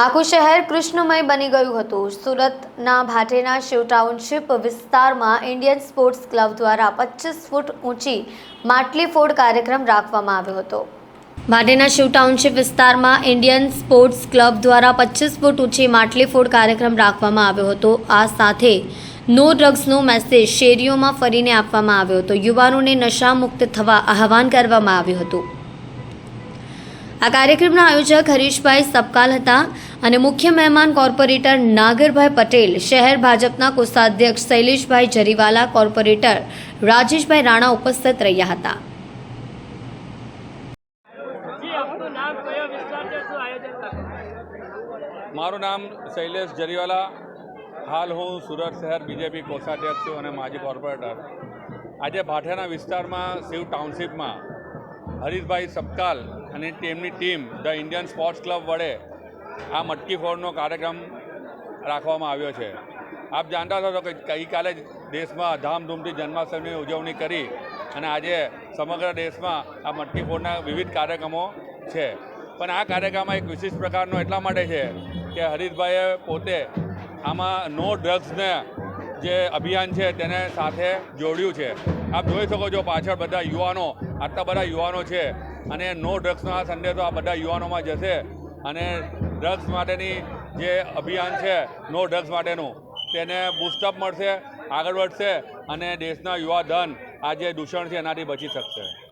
આખું શહેર કૃષ્ણમય બની ગયું હતું. સુરતના ભાટેના શિવ ટાઉનશીપ વિસ્તારમાં ઇન્ડિયન સ્પોર્ટ્સ ક્લબ દ્વારા પચીસ ફૂટ ઊંચી માટલી ફોડ કાર્યક્રમ રાખવામાં આવ્યો હતો. ભાટેના શિવ ટાઉનશીપ વિસ્તારમાં ઇન્ડિયન સ્પોર્ટ્સ ક્લબ દ્વારા પચીસ ફૂટ ઊંચી માટલી ફોડ કાર્યક્રમ રાખવામાં આવ્યો હતો. આ સાથે નો ડ્રગ્સનો મેસેજ શેરીઓમાં ફરીને આપવામાં આવ્યો હતો. યુવાનોને નશામુક્ત થવા આહવાન કરવામાં આવ્યું હતું. આ કાર્યક્રમના આયોજક હરીશભાઈ સપકાલ હતા અને મુખ્ય મહેમાન કોર્પોરેટર નાગરભાઈ પટેલ શહેર ભાજપના કોષાધ્યક્ષ શૈલેષભાઈ જરીવાલા કોર્પોરેટર રાજેશભાઈ રાણા ઉપસ્થિત રહ્યા હતા. મારું નામ શૈલેષ જરીવાલા. હાલ હું સુરત શહેર બીજેપી કોષાધ્યક્ષ છું અને માજી કોર્પોરેટર. આજે ભાઠાના વિસ્તારમાં શિવ ટાઉનશીપમાં હરીશભાઈ સપકાલ અને તેમની team the Indian sports club વડે આ મટકી ફોડનો કાર્યક્રમ રાખવામાં આવ્યો છે. આપ જાણતા હતો કે ગઈકાલે જ દેશમાં ધામધૂમથી જન્માષ્ટમીની ઉજવણી કરી અને આજે સમગ્ર દેશમાં આ મટકી ફોડના વિવિધ કાર્યક્રમો છે. પણ આ કાર્યક્રમમાં એક વિશિષ્ટ પ્રકારનો એટલા માટે છે કે હરીશભાઈએ પોતે આમાં નો ડ્રગ્સને જે અભિયાન છે તેને સાથે જોડ્યું છે. આપ જોઈ શકો છો પાછળ બધા યુવાનો, આટલા બધા યુવાનો છે. અને નો ડ્રગ્સનો આ સંદેશો આ બધા યુવાનોમાં જશે. અને ડ્રગ્સ માટેની જે અભિયાન છે, નો ડ્રગ્સ માટેનું, તેને બુસ્ટઅપ મળશે, આગળ વધશે અને દેશના યુવા ધન આ જે દૂષણ છે એનાથી બચી શકશે.